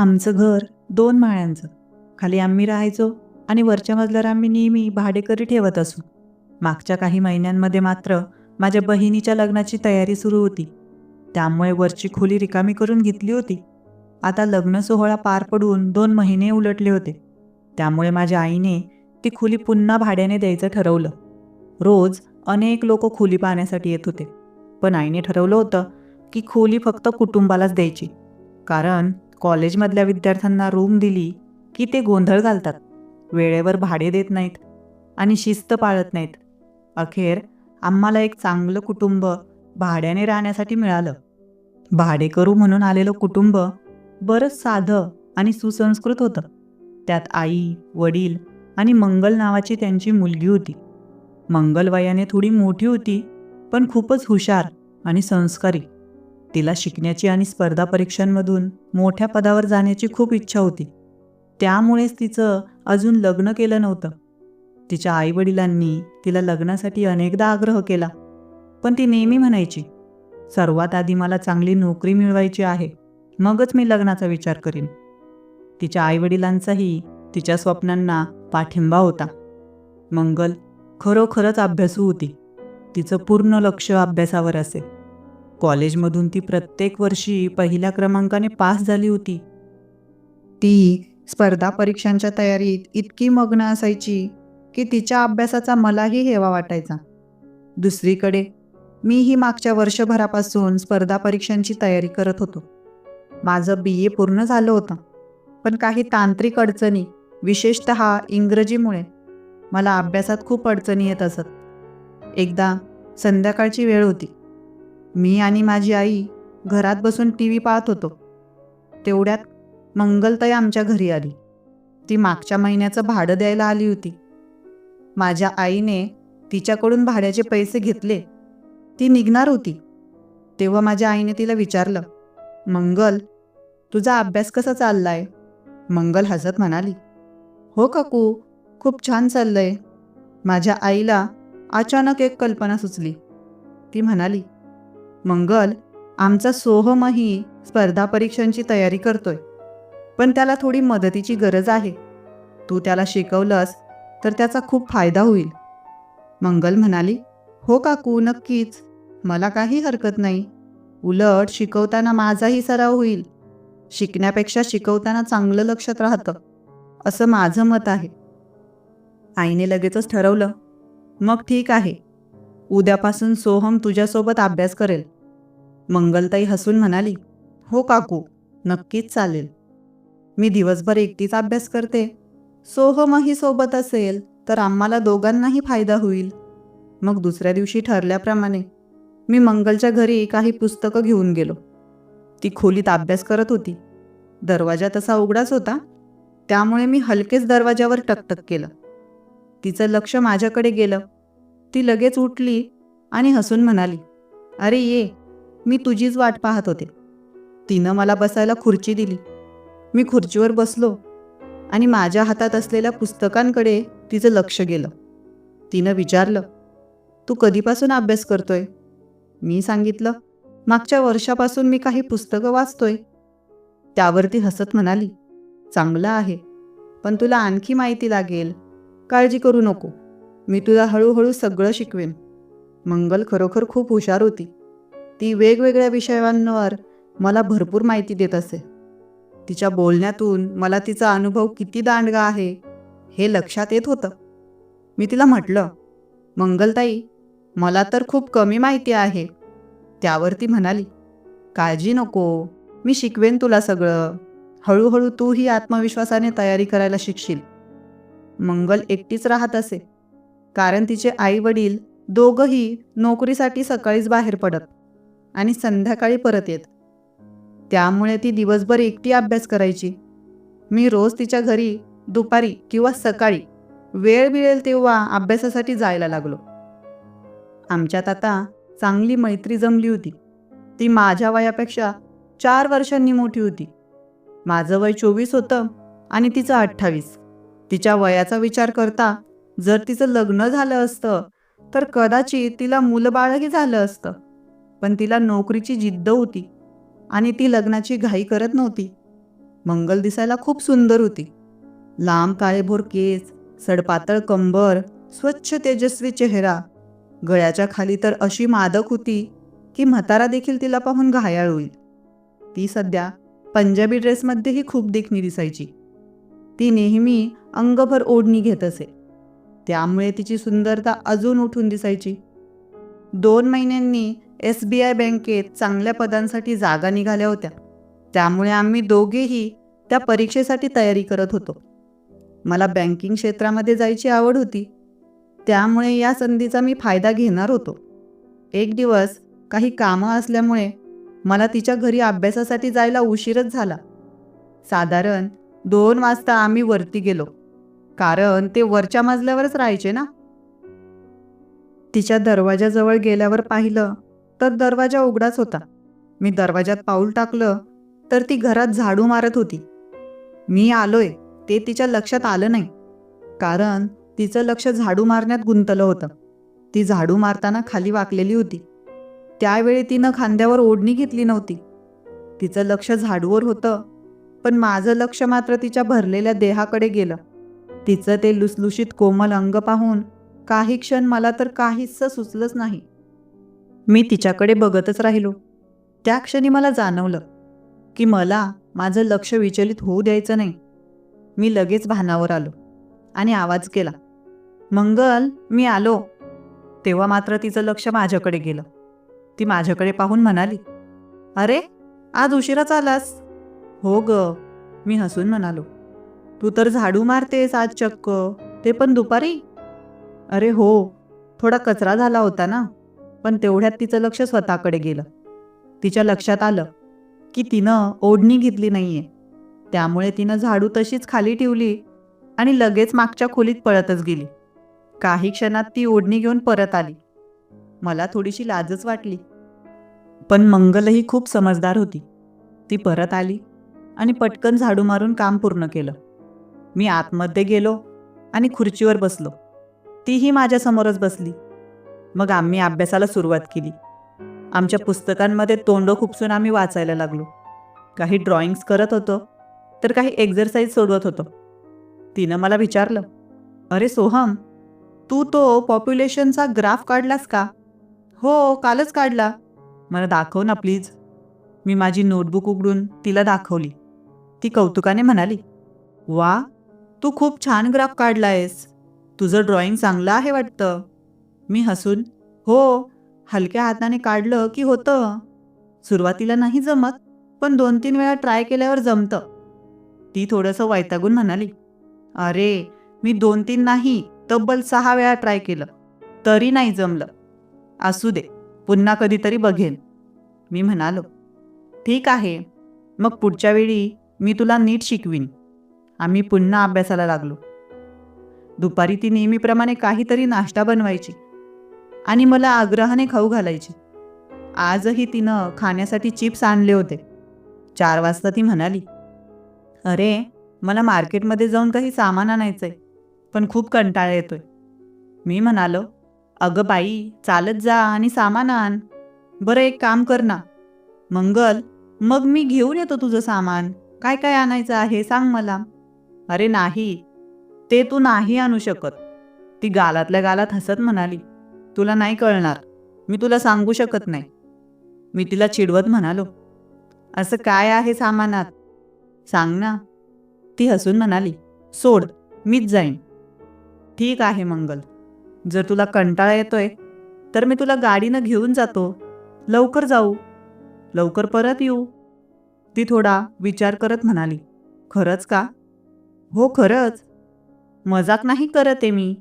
आमचं घर दोन माळ्यांचं. खाली आम्ही राहायचो आणि वरच्या मजल्यावर आम्ही नेहमी भाडेकरी ठेवत असू. मागच्या काही महिन्यांमध्ये मात्र माझ्या बहिणीच्या लग्नाची तयारी सुरू होती. त्यामुळे वरची खोली रिकामी करून घेतली होती. आता लग्न सोहळा पार पडून दोन महिने उलटले होते. त्यामुळे माझ्या आईने ती खोली पुन्हा भाड्याने द्यायचं ठरवलं. रोज अनेक लोक खोली पाहण्यासाठी येत होते. पण आईने ठरवलं होतं की खोली फक्त कुटुंबालाच द्यायची. कारण कॉलेजमधल्या विद्यार्थ्यांना रूम दिली की ते गोंधळ घालतात. वेळेवर भाडे देत नाहीत आणि शिस्त पाळत नाहीत. अखेर आम्हाला एक चांगलं कुटुंब भाड्याने राहण्यासाठी मिळालं. भाडेकरू म्हणून आलेलं कुटुंब बरंच साधं आणि सुसंस्कृत होतं. त्यात आई वडील आणि मंगल नावाची त्यांची मुलगी होती. मंगल वयाने थोडी मोठी होती पण खूपच हुशार आणि संस्कारी. तिला शिकण्याची आणि स्पर्धा परीक्षांमधून मोठ्या पदावर जाण्याची खूप इच्छा होती. त्यामुळेच तिचं अजून लग्न केलं नव्हतं. तिच्या आईवडिलांनी तिला लग्नासाठी अनेकदा आग्रह केला. पण ती नेहमी म्हणायची सर्वात आधी मला चांगली नोकरी मिळवायची आहे मगच मी लग्नाचा विचार करीन. तिच्या आईवडिलांचाही तिच्या स्वप्नांना पाठिंबा होता. मंगल खरोखरच अभ्यासू होती. तिचं पूर्ण लक्ष अभ्यासावर असे. कॉलेजमधून ती प्रत्येक वर्षी पहिल्या क्रमांकाने पास झाली होती. ती स्पर्धा परीक्षांच्या तयारीत इतकी मग्न असायची की तिच्या अभ्यासाचा मलाही हेवा वाटायचा. दुसरीकडे मीही मागच्या वर्षभरापासून स्पर्धा परीक्षांची तयारी करत होतो. माझं बी. ए. पूर्ण झालं होतं पण काही तांत्रिक अडचणी विशेषत इंग्रजीमुळे मला अभ्यासात खूप अडचणी येत असत. एकदा संध्याकाळची वेळ होती. मी आणि माझी आई घरात बसून टी व्ही पाहत होतो. तेवढ्यात मंगलताई आमच्या घरी आली. ती मागच्या महिन्याचं भाडं द्यायला आली होती. माझ्या आईने तिच्याकडून भाड्याचे पैसे घेतले. ती निघणार होती. तेव्हा माझ्या आईने तिला विचारलं मंगल तुझा अभ्यास कसा चाललाय? मंगल हसत म्हणाली हो काकू खूप छान चाललंय. माझ्या आईला अचानक एक कल्पना सुचली. ती म्हणाली मंगल आमचा सोहमही स्पर्धा परीक्षांची तयारी करतोय. पण त्याला थोडी मदतीची गरज आहे. तू त्याला शिकवलंस तर त्याचा खूप फायदा होईल. मंगल म्हणाली हो काकू नक्कीच. मला काही हरकत नाही. उलट शिकवताना माझाही सराव होईल. शिकण्यापेक्षा शिकवताना चांगलं लक्षात राहतं. असं माझं मत आहे. आईने लगेचच ठरवलं मग ठीक आहे. उद्यापासून सोहम तुझ्यासोबत अभ्यास करेल. मंगलताई हसून म्हणाली हो काकू नक्कीच चालेल. मी दिवसभर एकटीच अभ्यास करते. सोहमही सोबत असेल तर आम्हाला दोघांनाही फायदा होईल. मग दुसऱ्या दिवशी ठरल्याप्रमाणे मी मंगलच्या घरी काही पुस्तकं घेऊन गेलो. ती खोलीत अभ्यास करत होती. दरवाजा तसा उघडाच होता. त्यामुळे मी हलकेच दरवाजावर टकटक केलं. तिचं लक्ष माझ्याकडे गेलं. ती लगेच उठली आणि हसून म्हणाली अरे ये मी तुझीच वाट पाहत होते. तिनं मला बसायला खुर्ची दिली. मी खुर्चीवर बसलो आणि माझ्या हातात असलेल्या पुस्तकांकडे तिचं लक्ष गेलं. तिनं विचारलं तू कधीपासून अभ्यास करतोय? मी सांगितलं मागच्या वर्षापासून मी काही पुस्तकं वाचतोय. त्यावर ती हसत म्हणाली चांगलं आहे पण तुला आणखी माहिती लागेल. काळजी करू नको. मी तुला हळूहळू सगळं शिकवेन. मंगल खरोखर खूप हुशार होती. ती वेगवेगळ्या विषयांवर मला भरपूर माहिती देत असे. तिच्या बोलण्यातून मला तिचा अनुभव किती दांडगा आहे हे लक्षात येत होतं. मी तिला म्हटलं मंगलताई मला तर खूप कमी माहिती आहे. त्यावर ती म्हणाली काळजी नको मी शिकवेन तुला सगळं. हळूहळू तूही आत्मविश्वासाने तयारी करायला शिकशील. मंगल एकटीच राहत असे. कारण तिचे आई वडील दोघंही नोकरीसाठी सकाळीच बाहेर पडत आणि संध्याकाळी परत येत. त्यामुळे ती दिवसभर एकटी अभ्यास करायची. मी रोज तिच्या घरी दुपारी किंवा सकाळी वेळ मिळेल तेव्हा अभ्यासासाठी जायला लागलो. आमच्यात आता चांगली मैत्री जमली होती. ती माझ्या वयापेक्षा चार वर्षांनी मोठी होती. माझं वय चोवीस होतं आणि तिचं अठ्ठावीस. तिच्या वयाचा विचार करता जर तिचं लग्न झालं असतं तर कदाचित तिला मुलंबाळही झालं असतं. पण तिला नोकरीची जिद्द होती आणि ती लग्नाची घाई करत नव्हती. मंगल दिसायला खूप सुंदर होती. लांब काळेभोर केस सडपातळ कंबर स्वच्छ तेजस्वी चेहरा. गळ्याच्या खाली तर अशी मादक होती की म्हातारा देखील तिला पाहून घायाळ होईल. ती सध्या पंजाबी ड्रेसमध्येही खूप देखणी दिसायची. ती नेहमी अंगभर ओढणी घेत असे. त्यामुळे तिची सुंदरता अजून उठून दिसायची. दोन महिन्यांनी एस बी आय बँकेत चांगल्या पदांसाठी जागा निघाल्या होत्या. त्यामुळे आम्ही दोघेही त्या परीक्षेसाठी तयारी करत होतो. मला बँकिंग क्षेत्रामध्ये जायची आवड होती. त्यामुळे या संधीचा मी फायदा घेणार होतो. एक दिवस काही कामं असल्यामुळे मला तिच्या घरी अभ्यासासाठी जायला उशीरच झाला. साधारण दोन वाजता आम्ही वरती गेलो. कारण ते वरच्या मजल्यावरच राहायचे ना? तिच्या दरवाजाजवळ गेल्यावर पाहिलं तर दरवाजा उघडाच होता. मी दरवाजात पाऊल टाकलं तर ती घरात झाडू मारत होती. मी आलोय ते तिच्या लक्षात आलं नाही. कारण तिचं लक्ष झाडू मारण्यात गुंतलं होतं. ती झाडू मारताना खाली वाकलेली होती. त्यावेळी तिनं खांद्यावर ओढणी घेतली नव्हती. तिचं लक्ष झाडूवर होतं पण माझं लक्ष मात्र तिच्या भरलेल्या देहाकडे गेलं. तिचं ते लुसलुशीत कोमल अंग पाहून काही क्षण मला तर काहीच सुचलंच नाही. मी तिच्याकडे बघतच राहिलो. त्या क्षणी मला जाणवलं की मला माझं लक्ष विचलित होऊ द्यायचं नाही. मी लगेच भानावर आलो आणि आवाज केला मंगल मी आलो. तेव्हा मात्र तिचं लक्ष माझ्याकडे गेलं. ती माझ्याकडे पाहून म्हणाली अरे आज उशिराच आलास. हो ग मी हसून म्हणालो. तू तर झाडू मारतेस आज चक्क. ते पण दुपारी? अरे हो थोडा कचरा झाला होता ना. पण तेवढ्यात तिचं लक्ष स्वतःकडे गेलं. तिच्या लक्षात आलं की तिनं ओढणी घेतली नाहीये. त्यामुळे तिनं झाडू तशीच खाली ठेवली आणि लगेच मागच्या खोलीत पळतच गेली. काही क्षणात ती ओढणी घेऊन परत आली. मला थोडीशी लाजच वाटली. पण मंगलही खूप समजदार होती. ती परत आली आणि पटकन झाडू मारून काम पूर्ण केलं. मी आतमध्ये गेलो आणि खुर्चीवर बसलो. तीही माझ्यासमोरच बसली. मग आम्ही अभ्यासाला सुरुवात केली. आमच्या पुस्तकांमध्ये तोंडं खुपसून आम्ही वाचायला लागलो. काही ड्रॉइंग्स करत होतो तर काही एक्झरसाईज सोडवत होतो. तिनं मला विचारलं अरे सोहम तू तो पॉप्युलेशनचा ग्राफ काढलास का? हो कालच काढला. मला दाखव ना प्लीज. मी माझी नोटबुक उघडून तिला दाखवली. ती कौतुकाने म्हणाली वा तू खूप छान ग्राफ काढलायस. तुझं ड्रॉइंग चांगलं आहे वाटतं. मी हसून हो हलक्या हाताने काढलं की होतं. सुरुवातीला नाही जमत पण दोन तीन वेळा ट्राय केल्यावर जमतं. ती थोडंसं वैतागून म्हणाली अरे मी दोन तीन नाही तब्बल सहा वेळा ट्राय केलं. तरी नाही जमलं. असू दे पुन्हा कधीतरी बघेन. मी म्हणालो ठीक आहे. मग पुढच्या वेळी मी तुला नीट शिकवीन. आम्ही पुन्हा अभ्यासाला लागलो. दुपारी ती नेहमीप्रमाणे काहीतरी नाश्ता बनवायची आणि मला आग्रहाने खाऊ घालायची. आजही तिनं खाण्यासाठी चिप्स आणले होते. चार वाजता ती म्हणाली अरे मला मार्केटमध्ये जाऊन काही सामान आणायचं आहे पण खूप कंटाळा येतोय. मी म्हणालो अगं बाई चालत जा आणि सामान आण. बरं एक काम कर ना. मंगल मग मी घेऊन येतो तुझं सामान. काय काय आणायचं आहे सांग मला. अरे नाही ते तू नाही आणू शकत. ती गालातल्या गालात हसत म्हणाली तुला नाही कळणार मी तुला सांगू शकत नाही. मी तिला चिडवत म्हणालो असं काय आहे सामानात? सांग ना. ती हसून म्हणाली सोड मीच जाईन. ठीक आहे मंगल जर तुला कंटाळा येतोय तर मी तुला गाडीनं घेऊन जातो. लवकर जाऊ. लवकर परत येऊ. ती थोडा विचार करत म्हणाली खरंच का? हो खरंच. मजाक नाही करत आहे मी.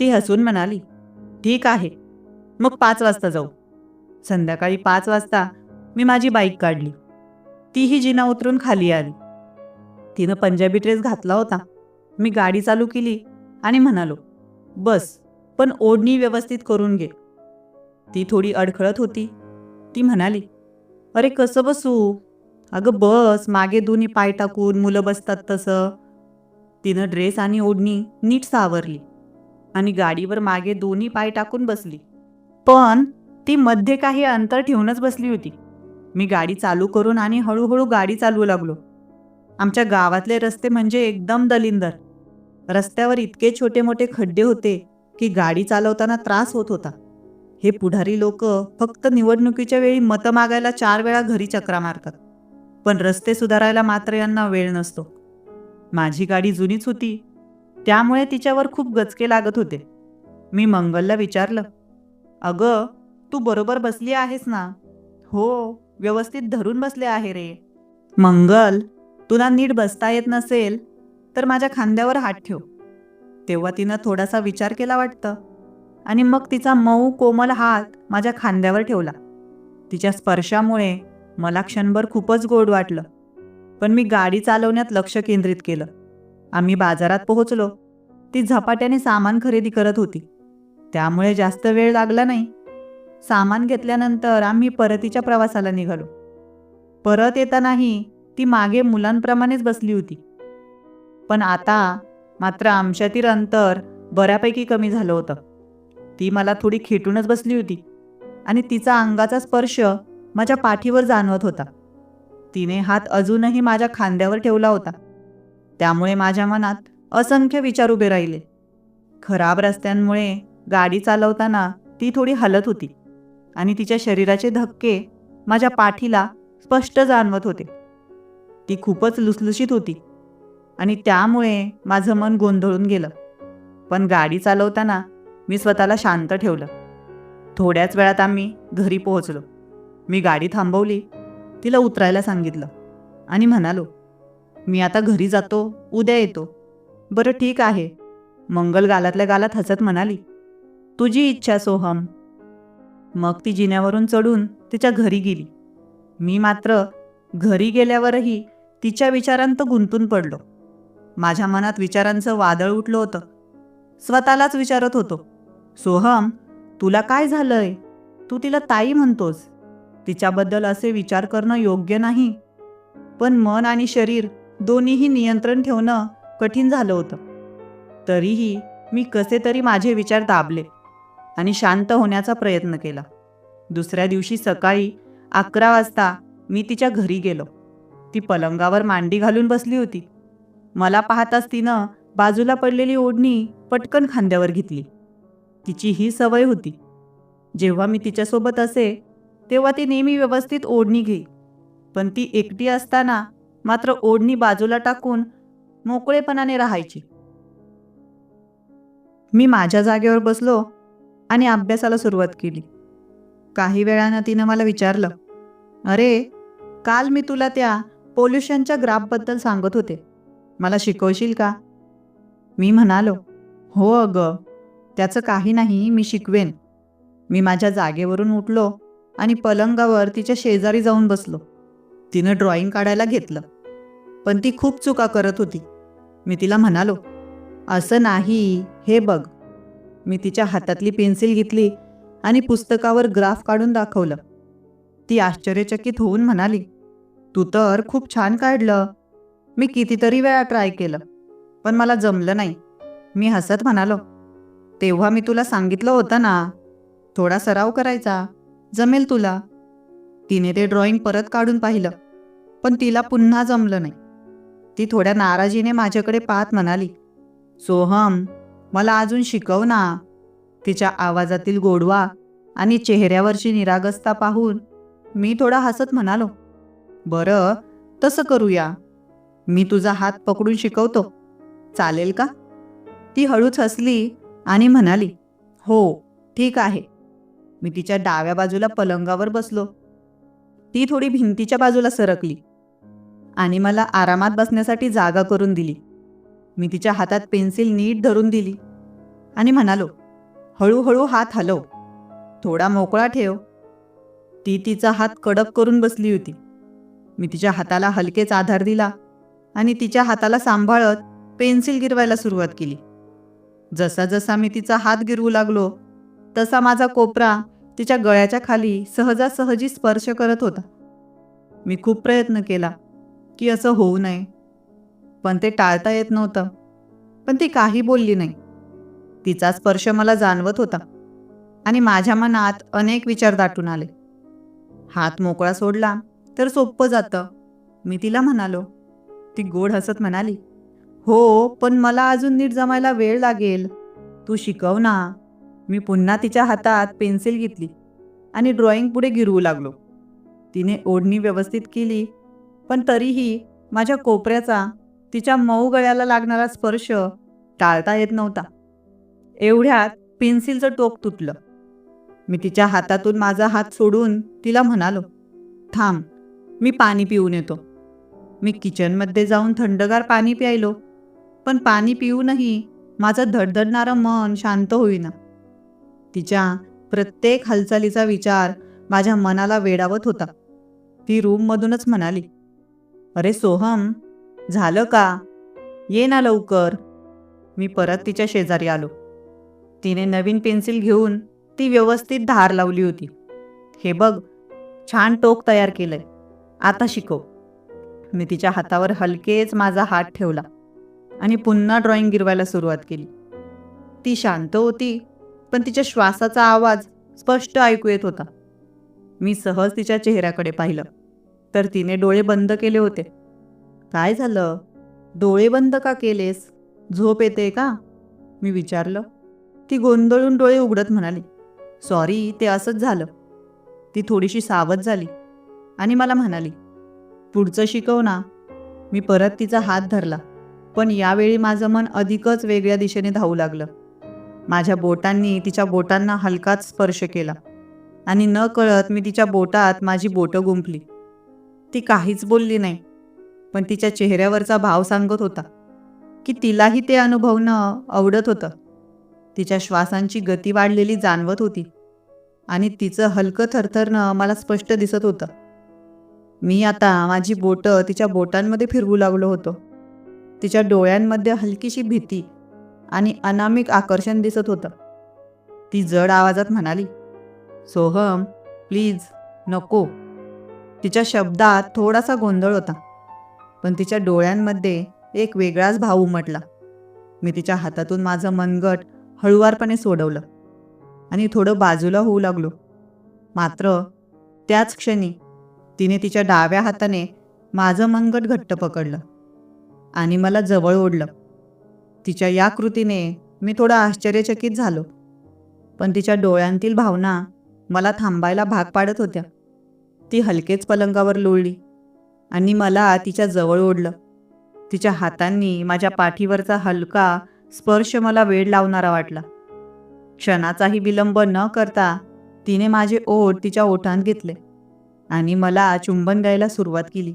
ती हसून म्हणाली ठीक आहे. मग पाच वाजता जाऊ. संध्याकाळी पाच वाजता मी माझी बाईक काढली. तीही जिना उतरून खाली आली. तिनं पंजाबी ड्रेस घातला होता. मी गाडी चालू केली आणि म्हणालो बस पण ओढणी व्यवस्थित करून घे. ती थोडी अडखळत होती. ती म्हणाली अरे कसं बसू? अगं बस मागे दोन्ही पाय टाकून मुलं बसतात तसं. तिनं ड्रेस आणि ओढणी नीट सावरली आणि गाडीवर मागे दोन्ही पाय टाकून बसली. पण ती मध्ये काही अंतर ठेवूनच बसली होती. मी गाडी चालू करून आणि हळूहळू गाडी चालवू लागलो. आमच्या गावातले रस्ते म्हणजे एकदम दलिंदर. रस्त्यावर इतके छोटे मोठे खड्डे होते की गाडी चालवताना त्रास होत होता. हे पुढारी लोक फक्त निवडणुकीच्या वेळी मतं मागायला चार वेळा घरी चक्रा मारतात. पण रस्ते सुधारायला मात्र यांना वेळ नसतो. माझी गाडी जुनीच होती. त्यामुळे तिच्यावर खूप गचके लागत होते. मी मंगलला विचारलं अगं तू बरोबर बसली आहेस ना? हो व्यवस्थित धरून बसले आहे रे. मंगल तुला नीट बसता येत नसेल तर माझ्या खांद्यावर हात ठेव. तेव्हा तिनं थोडासा विचार केला वाटतं. आणि मग तिचा मऊ कोमल हात माझ्या खांद्यावर ठेवला. तिच्या स्पर्शामुळे मला क्षणभर खूपच गोड वाटलं. पण मी गाडी चालवण्यात लक्ष केंद्रित केलं. आम्ही बाजारात पोहोचलो. ती झपाट्याने सामान खरेदी करत होती. त्यामुळे जास्त वेळ लागला नाही. सामान घेतल्यानंतर आम्ही परतीच्या प्रवासाला निघालो. परत येतानाही ती मागे मुलांप्रमाणेच बसली होती. पण आता मात्र आमच्यातील अंतर बऱ्यापैकी कमी झालं होतं. ती मला थोडी खेटूनच बसली होती आणि तिचा अंगाचा स्पर्श माझ्या पाठीवर जाणवत होता. तिने हात अजूनही माझ्या खांद्यावर ठेवला होता. त्यामुळे माझ्या मनात असंख्य विचार उभे राहिले. खराब रस्त्यांमुळे गाडी चालवताना ती थोडी हलत होती आणि तिच्या शरीराचे धक्के माझ्या पाठीला स्पष्ट जाणवत होते. ती खूपच लुसलुशीत होती आणि त्यामुळे माझं मन गोंधळून गेलं. पण गाडी चालवताना मी स्वतःला शांत ठेवलं. थोड्याच वेळात आम्ही घरी पोहोचलो. मी गाडी थांबवली तिला उतरायला सांगितलं. आणि म्हणालो मी आता घरी जातो उद्या येतो. बरं ठीक आहे. मंगल गालातल्या गालात हसत म्हणाली तुझी इच्छा सोहम. मग ती जिन्यावरून चढून तिच्या घरी गेली. मी मात्र घरी गेल्यावरही तिच्या विचारांत गुंतून पडलो. माझ्या मनात विचारांचं वादळ उठलं होतं. स्वतःलाच विचारत होतो सोहम तुला काय झालंय? तू तिला ताई म्हणतोस. तिच्याबद्दल असे विचार करणं योग्य नाही. पण मन आणि शरीर दोन्हीही नियंत्रण ठेवणं कठीण झालं होतं. तरीही मी कसे तरी माझे विचार दाबले आणि शांत होण्याचा प्रयत्न केला. दुसऱ्या दिवशी सकाळी अकरा वाजता मी तिच्या घरी गेलो. ती पलंगावर मांडी घालून बसली होती. मला पाहताच तिनं बाजूला पडलेली ओढणी पटकन खांद्यावर घेतली. तिची ही सवय होती. जेव्हा मी तिच्यासोबत असे तेव्हा ती नेहमी व्यवस्थित ओढणी घे. पण ती एकटी असताना मात्र ओढणी बाजूला टाकून मोकळेपणाने राहायची. मी माझ्या जागेवर बसलो आणि अभ्यासाला सुरुवात केली. काही वेळानं तिनं मला विचारलं अरे काल मी तुला त्या पोल्युशनच्या ग्राफबद्दल सांगत होते. मला शिकवशील का? मी म्हणालो हो अगं त्याचं काही नाही मी शिकवेन. मी माझ्या जागेवरून उठलो आणि पलंगावर तिच्या शेजारी जाऊन बसलो. तिनं ड्रॉइंग काढायला घेतलं. पण ती खूप चुका करत होती. मी तिला म्हणालो असं नाही हे बघ. मी तिच्या हातातली पेन्सिल घेतली आणि पुस्तकावर ग्राफ काढून दाखवलं. ती आश्चर्यचकित होऊन म्हणाली तू तर खूप छान काढलं. मी कितीतरी वेळा ट्राय केलं पण मला जमलं नाही. मी हसत म्हणालो तेव्हा मी तुला सांगितलं होतं ना थोडा सराव करायचा. जमेल तुला. तिने ते ड्रॉइंग परत काढून पाहिलं पण तिला पुन्हा जमलं नाही. ती थोड्या नाराजीने माझ्याकडे पाहत म्हणाली सोहम मला अजून शिकव ना. तिच्या आवाजातील गोडवा आणि चेहऱ्यावरची निरागसता पाहून मी थोडा हसत म्हणालो बरं तसं करूया. मी तुझा हात पकडून शिकवतो. चालेल का? ती हळूच हसली आणि म्हणाली हो ठीक आहे. मी तिच्या डाव्या बाजूला पलंगावर बसलो. ती थोडी भिंतीच्या बाजूला सरकली आणि मला आरामात बसण्यासाठी जागा करून दिली. मी तिच्या हातात पेन्सिल नीट धरून दिली आणि म्हणालो हळूहळू हात हलव थोडा मोकळा ठेव. ती तिचा हात कडक करून बसली होती. मी तिच्या हाताला हलकेच आधार दिला आणि तिच्या हाताला सांभाळत पेन्सिल गिरवायला सुरुवात केली. जसा जसा मी तिचा हात गिरवू लागलो तसा माझा कोपरा तिच्या गळ्याच्या खाली सहजासहजी स्पर्श करत होता. मी खूप प्रयत्न केला की असं होऊ नये. पण ते टाळता येत नव्हतं. पण ती काही बोलली नाही. तिचा स्पर्श मला जाणवत होता आणि माझ्या मनात अनेक विचार दाटून आले. हात मोकळा सोडला तर सोपं जातं. मी तिला म्हणालो. ती गोड हसत म्हणाली हो पण मला अजून नीट जमायला वेळ लागेल. तू शिकव ना. मी पुन्हा तिच्या हातात पेन्सिल घेतली आणि ड्रॉइंग पुढे गिरवू लागलो. तिने ओढणी व्यवस्थित केली पण तरीही माझ्या कोपऱ्याचा तिच्या मऊ गळ्याला लागणारा स्पर्श टाळता येत नव्हता. एवढ्यात पेन्सिलचं टोक तुटलं. मी तिच्या हातातून माझा हात सोडून तिला म्हणालो थांब मी पाणी पिऊन येतो. मी किचनमध्ये जाऊन थंडगार पाणी प्यायलो पण पाणी पिऊनही माझं धडधडणारं मन शांत होईना. तिच्या प्रत्येक हालचालीचा विचार माझ्या मनाला वेडावत होता. ती रूममधूनच म्हणाली अरे सोहम झालं का? ये ना लवकर. मी परत तिच्या शेजारी आलो. तिने नवीन पेन्सिल घेऊन ती व्यवस्थित धार लावली होती. हे बघ छान टोक तयार केलंय. आता शिकव. मी तिच्या हातावर हलकेच माझा हात ठेवला आणि पुन्हा ड्रॉइंग गिरवायला सुरुवात केली. ती शांत होती पण तिच्या श्वासाचा आवाज स्पष्ट ऐकू येत होता. मी सहज तिच्या चेहऱ्याकडे पाहिलं. तर तिने डोळे बंद केले होते. काय झालं? डोळे बंद का केलेस? झोप येते का? मी विचारलं. ती गोंधळून डोळे उघडत म्हणाली सॉरी ते असंच झालं. ती थोडीशी सावध झाली आणि मला म्हणाली पुढचं शिकव ना. मी परत तिचा हात धरला पण यावेळी माझं मन अधिकच वेगळ्या दिशेने धावू लागलं. माझ्या बोटांनी तिच्या बोटांना हलकाच स्पर्श केला. आणि न कळत मी तिच्या बोटात माझी बोटं गुंफली. ती काहीच बोलली नाही पण तिच्या चेहऱ्यावरचा भाव सांगत होता की तिलाही ते अनुभवणं आवडत होतं. तिच्या श्वासांची गती वाढलेली जाणवत होती आणि तिचं हलकं थरथरणं मला स्पष्ट दिसत होतं. मी आता माझी बोटं तिच्या बोटांमध्ये फिरवू लागलो होतो. तिच्या डोळ्यांमध्ये हलकीशी भीती आणि अनामिक आकर्षण दिसत होतं. ती जड आवाजात म्हणाली सोहम प्लीज नको. तिच्या शब्दात थोडासा गोंधळ होता पण तिच्या डोळ्यांमध्ये एक वेगळाच भाव उमटला. मी तिच्या हातातून माझं मनगट हळुवारपणे सोडवलं आणि थोडं बाजूला होऊ लागलो. मात्र त्याच क्षणी तिने तिच्या डाव्या हाताने माझं मनगट घट्ट पकडलं आणि मला जवळ ओढलं. तिच्या या कृतीने मी थोडं आश्चर्यचकित झालो. पण तिच्या डोळ्यांतील भावना मला थांबायला भाग पाडत होत्या. ती हलकेच पलंगावर लोळली आणि मला तिच्या जवळ ओढलं. तिच्या हातांनी माझ्या पाठीवरचा हलका स्पर्श मला वेळ लावणारा वाटला. क्षणाचाही विलंब न करता तिने माझे ओठ तिच्या ओठांत घेतले आणि मला चुंबन द्यायला सुरुवात केली.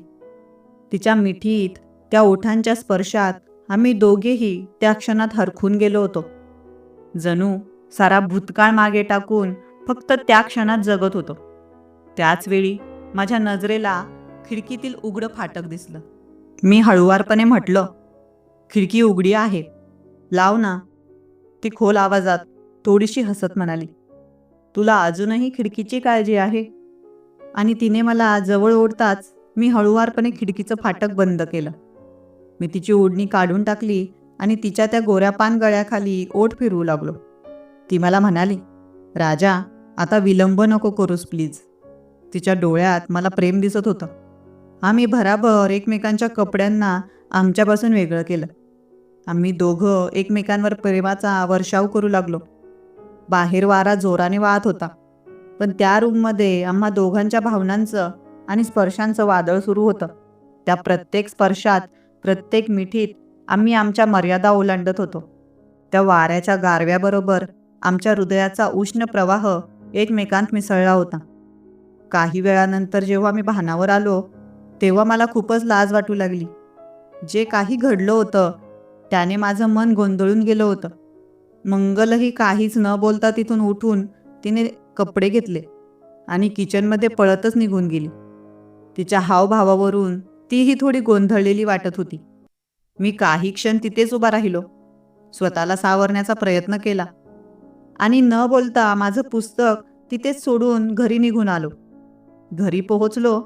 तिच्या मिठीत त्या ओठांच्या स्पर्शात आम्ही दोघेही त्या क्षणात हरखून गेलो होतो. जणू सारा भूतकाळ मागे टाकून फक्त त्या क्षणात जगत होतो. त्याच वेळी माझ्या नजरेला खिडकीतील उघडं फाटक दिसलं. मी हळुवारपणे म्हटलं खिडकी उघडी आहे. लाव ना. ती खोल आवाजात थोडीशी हसत म्हणाली तुला अजूनही खिडकीची काळजी आहे? आणि तिने मला जवळ ओढताच मी हळुवारपणे खिडकीचं फाटक बंद केलं. मी तिची ओढणी काढून टाकली आणि तिच्या त्या गोऱ्या पान गळ्याखाली ओठ फिरवू लागलो. ती मला म्हणाली राजा आता विलंब नको करूस प्लीज. तिच्या डोळ्यात मला प्रेम दिसत होतं. आम्ही भराभर एकमेकांच्या कपड्यांना आमच्यापासून वेगळं केलं. आम्ही दोघं एकमेकांवर प्रेमाचा वर्षाव करू लागलो. बाहेर वारा जोराने वाहत होता. पण त्या रूममध्ये आम्हा दोघांच्या भावनांचं आणि स्पर्शांचं वादळ सुरू होतं. त्या प्रत्येक स्पर्शात प्रत्येक मिठीत आम्ही आमच्या मर्यादा ओलांडत होतो. त्या वाऱ्याच्या गारव्याबरोबर आमच्या हृदयाचा उष्ण प्रवाह एकमेकांत मिसळला होता. काही वेळानंतर जेव्हा मी भानावर आलो तेव्हा मला खूपच लाज वाटू लागली. जे काही घडलं होतं त्याने माझं मन गोंधळून गेलं होतं. मंगलही काहीच न बोलता तिथून उठून तिने कपडे घेतले आणि किचनमध्ये पळतच निघून गेली. तिच्या हावभावावरून तीही थोडी गोंधळलेली वाटत होती. मी काही क्षण तिथेच उभा राहिलो. स्वतःला सावरण्याचा प्रयत्न केला. आणि न बोलता माझं पुस्तक तिथेच सोडून घरी निघून आलो. घरी पोहोचलो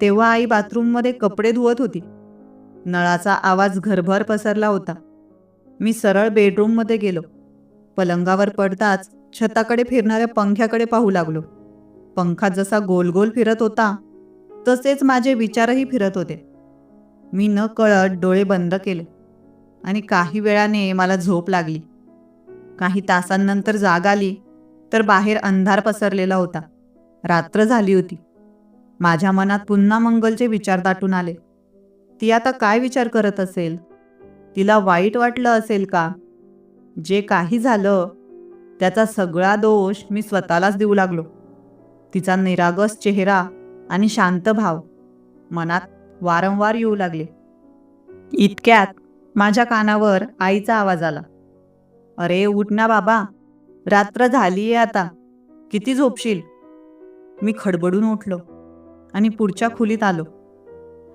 तेव्हा आई बाथरूममध्ये कपडे धुवत होती. नळाचा आवाज घरभर पसरला होता. मी सरळ बेडरूममध्ये गेलो. पलंगावर पडताच छताकडे फिरणाऱ्या पंख्याकडे पाहू लागलो. पंखा जसा गोल गोल फिरत होता तसेच माझे विचारही फिरत होते. मी न कळत डोळे बंद केले आणि काही वेळाने मला झोप लागली. काही तासांनंतर जाग आली तर बाहेर अंधार पसरलेला होता. रात्र झाली होती. माझ्या मनात पुन्हा मंगलचे विचार दाटून आले. ती आता काय विचार करत असेल? तिला वाईट वाटलं असेल का? जे काही झालं त्याचा सगळा दोष मी स्वतःलाच देऊ लागलो. तिचा निरागस चेहरा आणि शांत भाव. मनात वारंवार येऊ लागले. इतक्यात माझ्या कानावर आईचा आवाज आला. अरे उठ ना बाबा. रात्र झालीये आता. किती झोपशील? मी खडबडून उठलो आणि पुढच्या खोलीत आलो.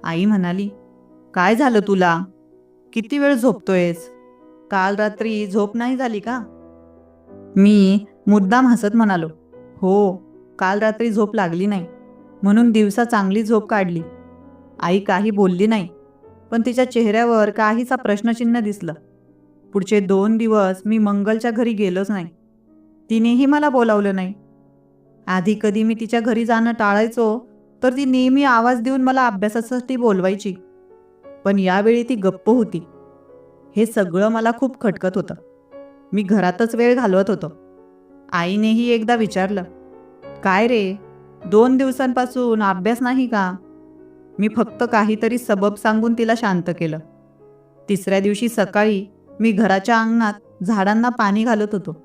आई म्हणाली काय झालं तुला? किती वेळ झोपतोयस? काल रात्री झोप नाही झाली का? मी मुद्दाम हसत म्हणालो हो काल रात्री झोप लागली नाही. म्हणून दिवसा चांगली झोप काढली. आई काही बोलली नाही. पण तिच्या चेहऱ्यावर काहीसा प्रश्नचिन्ह दिसलं. पुढचे दोन दिवस मी मंगलच्या घरी गेलोच नाही. तिनेही मला बोलावलं नाही. आधी कधी मी तिच्या घरी जाणं टाळायचो तर ती नेहमी आवाज देऊन मला अभ्यासासाठी बोलवायची. पण यावेळी ती गप्प होती. हे सगळं मला खूप खटकत होतं. मी घरातच वेळ घालवत होतो. आईनेही एकदा विचारलं काय रे? दोन दिवसांपासून अभ्यास नाही का? मी फक्त काहीतरी सबब सांगून तिला शांत केलं. तिसऱ्या दिवशी सकाळी मी घराच्या अंगणात झाडांना पाणी घालत होतो.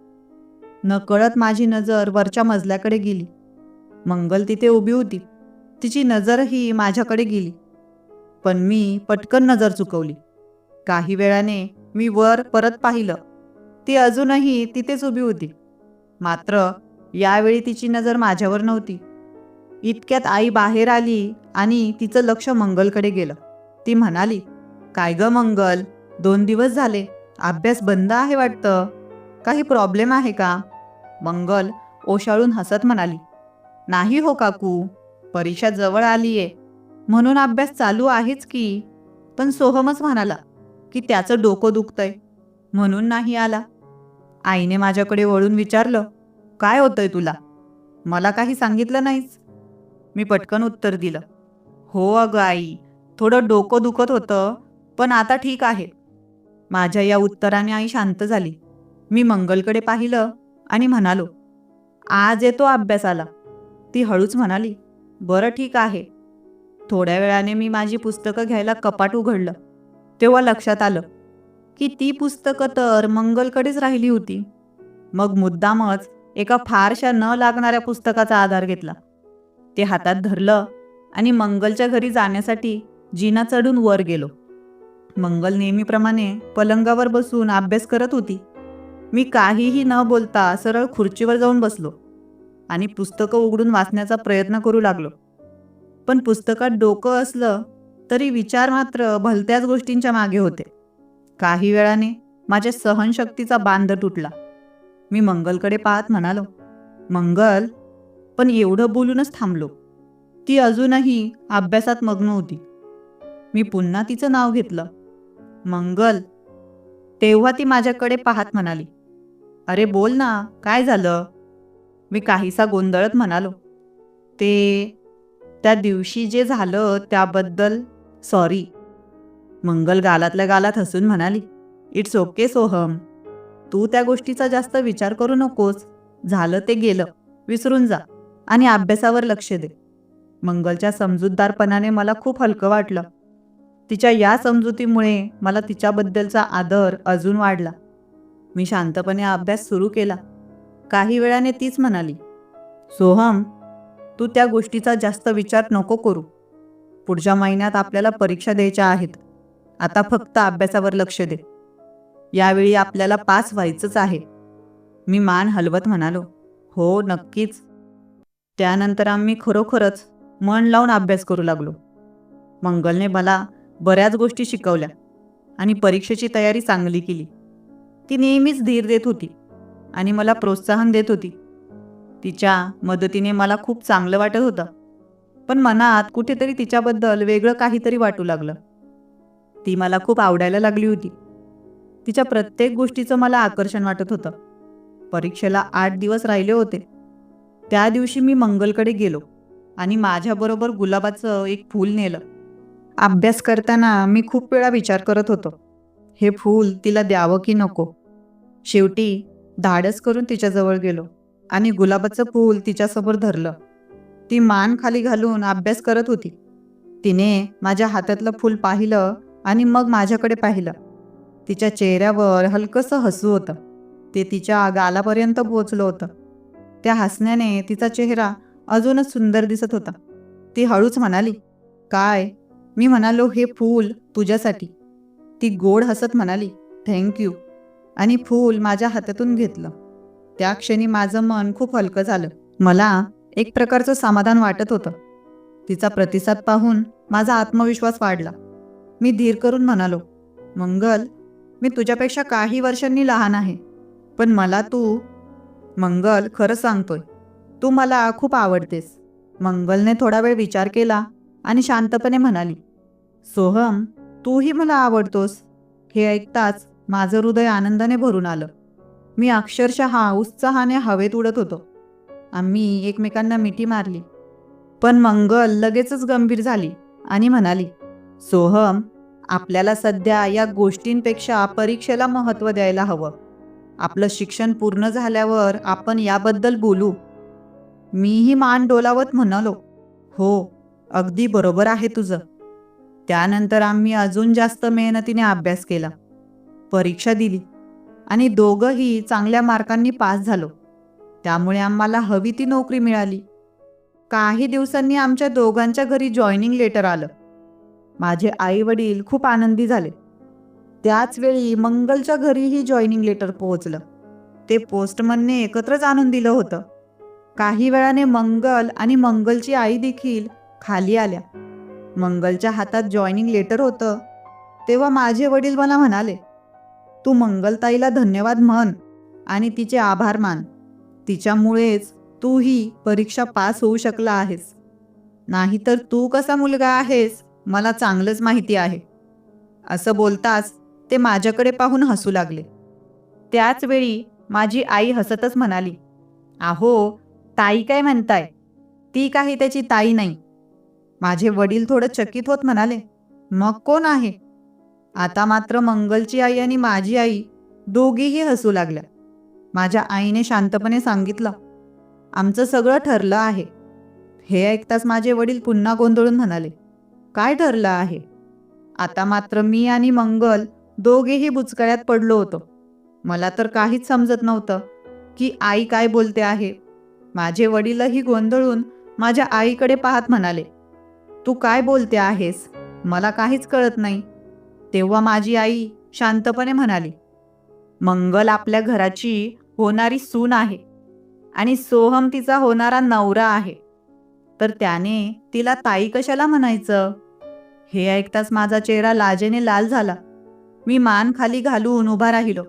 नकळत माझी नजर वरच्या मजल्याकडे गेली. मंगल तिथे उभी होती. तिची नजरही माझ्याकडे गेली. पण मी पटकन नजर चुकवली. काही वेळाने मी वर परत पाहिलं. ती अजूनही तिथेच उभी होती. मात्र यावेळी तिची नजर माझ्यावर नव्हती. इतक्यात आई बाहेर आली आणि तिचं लक्ष मंगलकडे गेलं. ती म्हणाली काय ग मंगल? दोन दिवस झाले. अभ्यास बंद आहे वाटतं? काही प्रॉब्लेम आहे का? मंगल ओशाळून हसत म्हणाली नाही हो काकू परीक्षा जवळ आलीये. म्हणून अभ्यास चालू आहेच की. पण सोहमच म्हणाला की त्याचं डोकं दुखतंय. म्हणून नाही आला. आईने माझ्याकडे वळून विचारलं काय होतंय तुला? मला काही सांगितलं नाहीच मी पटकन उत्तर दिलं. हो अगं आई थोडं डोकं दुखत होतं पण आता ठीक आहे. माझ्या या उत्तराने आई शांत झाली. मी मंगलकडे पाहिलं आणि म्हणालो आज येतो अभ्यासाला. ती हळूच म्हणाली बरं ठीक आहे. थोड्या वेळाने मी माझी पुस्तकं घ्यायला कपाट उघडलं. तेव्हा लक्षात आलं की ती पुस्तकं तर मंगलकडेच राहिली होती. मग मुद्दामच एका फारशा न लागणाऱ्या पुस्तकाचा आधार घेतला. ते हातात धरलं आणि मंगलच्या घरी जाण्यासाठी जिना चढून वर गेलो. मंगल नेहमीप्रमाणे पलंगावर बसून अभ्यास करत होती. मी काहीही न बोलता सरळ खुर्चीवर जाऊन बसलो आणि पुस्तकं उघडून वाचण्याचा प्रयत्न करू लागलो. पण पुस्तकात डोकं असलं तरी विचार मात्र भलत्याच गोष्टींच्या मागे होते. काही वेळाने माझ्या सहनशक्तीचा बांध तुटला. मी मंगलकडे पाहत म्हणालो मंगल पण एवढं बोलूनच थांबलो. ती अजूनही अभ्यासात मग्न होती. मी पुन्हा तिचं नाव घेतलं. मंगल. तेव्हा ती माझ्याकडे पाहत म्हणाली अरे बोल ना काय झालं? मी काहीसा गोंधळत म्हणालो ते त्या दिवशी जे झालं त्याबद्दल सॉरी मंगल गालातल्या गालात हसून म्हणाली इट्स ओके सोहम. तू त्या गोष्टीचा जास्त विचार करू नकोस. झालं ते गेलं. विसरून जा. आणि अभ्यासावर लक्ष दे. मंगलच्या समजूतदारपणाने मला खूप हलकं वाटलं. तिच्या या समजुतीमुळे मला तिच्याबद्दलचा आदर अजून वाढला. मी शांतपणे अभ्यास सुरू केला. काही वेळाने तीच म्हणाली सोहम तू त्या गोष्टीचा जास्त विचार नको करू. पुढच्या महिन्यात आपल्याला परीक्षा द्यायच्या आहेत. आता फक्त अभ्यासावर लक्ष दे. यावेळी आपल्याला पास व्हायचंच आहे. मी मान हलवत म्हणालो हो नक्कीच. त्यानंतर आम्ही खरोखरच मन लावून अभ्यास करू लागलो. मंगलने मला बऱ्याच गोष्टी शिकवल्या आणि परीक्षेची तयारी चांगली केली. ती नेहमीच धीर देत होती आणि मला प्रोत्साहन देत होती. तिच्या मदतीने मला खूप चांगलं वाटत होतं. पण मनात कुठेतरी तिच्याबद्दल वेगळं काहीतरी वाटू लागलं. ती मला खूप आवडायला लागली होती. तिच्या प्रत्येक गोष्टीचं मला आकर्षण वाटत होतं. परीक्षेला आठ दिवस राहिले होते. त्या दिवशी मी मंगलकडे गेलो आणि माझ्याबरोबर गुलाबाचं एक फूल नेलं. अभ्यास करताना मी खूप वेळा विचार करत होतो हे फूल तिला द्यावं की नको? शेवटी धाडस करून तिच्याजवळ गेलो आणि गुलाबाचं फूल तिच्यासमोर धरलं. ती मान खाली घालून अभ्यास करत होती. तिने माझ्या हातातलं फूल पाहिलं आणि मग माझ्याकडे पाहिलं. तिच्या चेहऱ्यावर हलकंसं हसू होतं. ते तिच्या गालापर्यंत पोचलं होतं. त्या हसण्याने तिचा चेहरा अजूनच सुंदर दिसत होता. ती हळूच म्हणाली काय? मी म्हणालो हे फूल तुझ्यासाठी. ती गोड हसत म्हणाली थँक्यू आणि फूल माझ्या हातातून घेतलं. त्या क्षणी माझं मन खूप हलकं झालं. मला एक प्रकारचं समाधान वाटत होतं. तिचा प्रतिसाद पाहून माझा आत्मविश्वास वाढला. मी धीर करून म्हणालो मंगल मी तुझ्यापेक्षा काही वर्षांनी लहान आहे पण मला तू मंगल खरं सांगतोय. तू मला खूप आवडतेस. मंगलने थोडा वेळ विचार केला आणि शांतपणे म्हणाली सोहम तूही मला आवडतोस. हे ऐकताच माझं हृदय आनंदाने भरून आलं. मी अक्षरशः उत्साहाने हवेत उडत होतो. आम्ही एकमेकांना मिठी मारली. पण मंगल लगेचच गंभीर झाली आणि म्हणाली सोहम आपल्याला सध्या या गोष्टींपेक्षा परीक्षेला महत्त्व द्यायला हवं. आपलं शिक्षण पूर्ण झाल्यावर आपण याबद्दल बोलू. मीही मान डोलावत म्हणालो हो अगदी बरोबर आहे तुझं. त्यानंतर आम्ही अजून जास्त मेहनतीने अभ्यास केला परीक्षा दिली आणि दोघंही चांगल्या मार्कांनी पास झालो. त्यामुळे आम्हाला हवी ती नोकरी मिळाली. काही दिवसांनी आमच्या दोघांच्या घरी जॉईनिंग लेटर आलं. माझे आई वडील खूप आनंदी झाले. त्याच वेळी मंगलच्या घरीही जॉईनिंग लेटर पोहोचलं. ते पोस्टमनने एकत्रच आणून दिलं होतं. काही वेळाने मंगल आणि मंगलची आई देखील खाली आल्या. मंगलच्या हातात जॉईनिंग लेटर होतं. तेव्हा माझे वडील मला म्हणाले तू मंगलताईला धन्यवाद म्हण आणि तिचे आभार मान. तिच्यामुळेच तूही परीक्षा पास होऊ शकला आहेस. नाहीतर तू कसा मुलगा आहेस मला चांगलंच माहिती आहे. असं बोलताच ते माझ्याकडे पाहून हसू लागले. त्याच वेळी माझी आई हसतच म्हणाली आहो ताई काय म्हणताय? ती काही त्याची ताई नाही. माझे वडील थोडं चकित होत म्हणाले मग कोण आहे? आता मात्र मंगलची आई आणि माझी आई दोघीही हसू लागल्या. माझ्या आईने शांतपणे सांगितलं आमचं सगळं ठरलं आहे. हे ऐकताच माझे वडील पुन्हा गोंधळून म्हणाले काय ठरलं आहे? आता मात्र मी आणि मंगल दोघेही बुचकळ्यात पडलो होतो. मला तर काहीच समजत नव्हतं की आई काय बोलते आहे. माझे वडीलही गोंधळून माझ्या आईकडे पाहत म्हणाले तू काय बोलते आहेस? मला काहीच कळत नाही. तेव्हा माझी आई शांतपणे म्हणाली मंगल आपल्या घराची होणारी सून आहे आणि सोहम तिचा होणारा नवरा आहे. तर त्याने तिला ताई कशाला म्हणायचं? हे ऐकताच माझा चेहरा लाजेने लाल झाला. मी मान खाली घालून उभा राहिलो.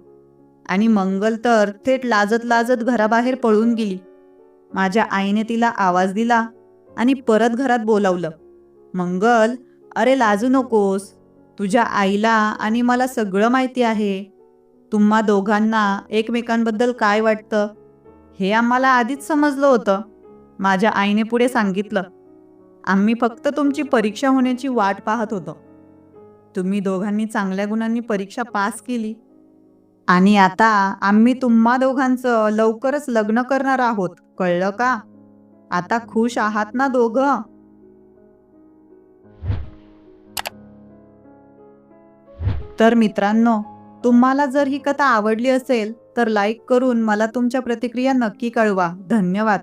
आणि मंगल तर थेट लाजत लाजत घराबाहेर पळून गेली. माझ्या आईने तिला आवाज दिला आणि परत घरात बोलावलं. मंगल अरे लाजू नकोस. तुझ्या आईला आणि मला सगळं माहिती आहे. तुम्हा दोघांना एकमेकांबद्दल काय वाटतं? हे आम्हाला आधीच समजलं होतं. माझ्या आईने पुढे सांगितलं. आम्ही फक्त तुमची परीक्षा होण्याची वाट पाहत होतो. तुम्ही दोघांनी चांगल्या गुणांनी परीक्षा पास केली. आणि आता आम्ही तुम्हा दोघांचं लवकरच लग्न करणार आहोत. कळलं का? आता खुश आहात ना दोघं? तर मित्रांनो तुम्हाला जर ही कथा आवडली असेल तर लाईक करून मला तुमच्या प्रतिक्रिया नक्की कळवा. धन्यवाद.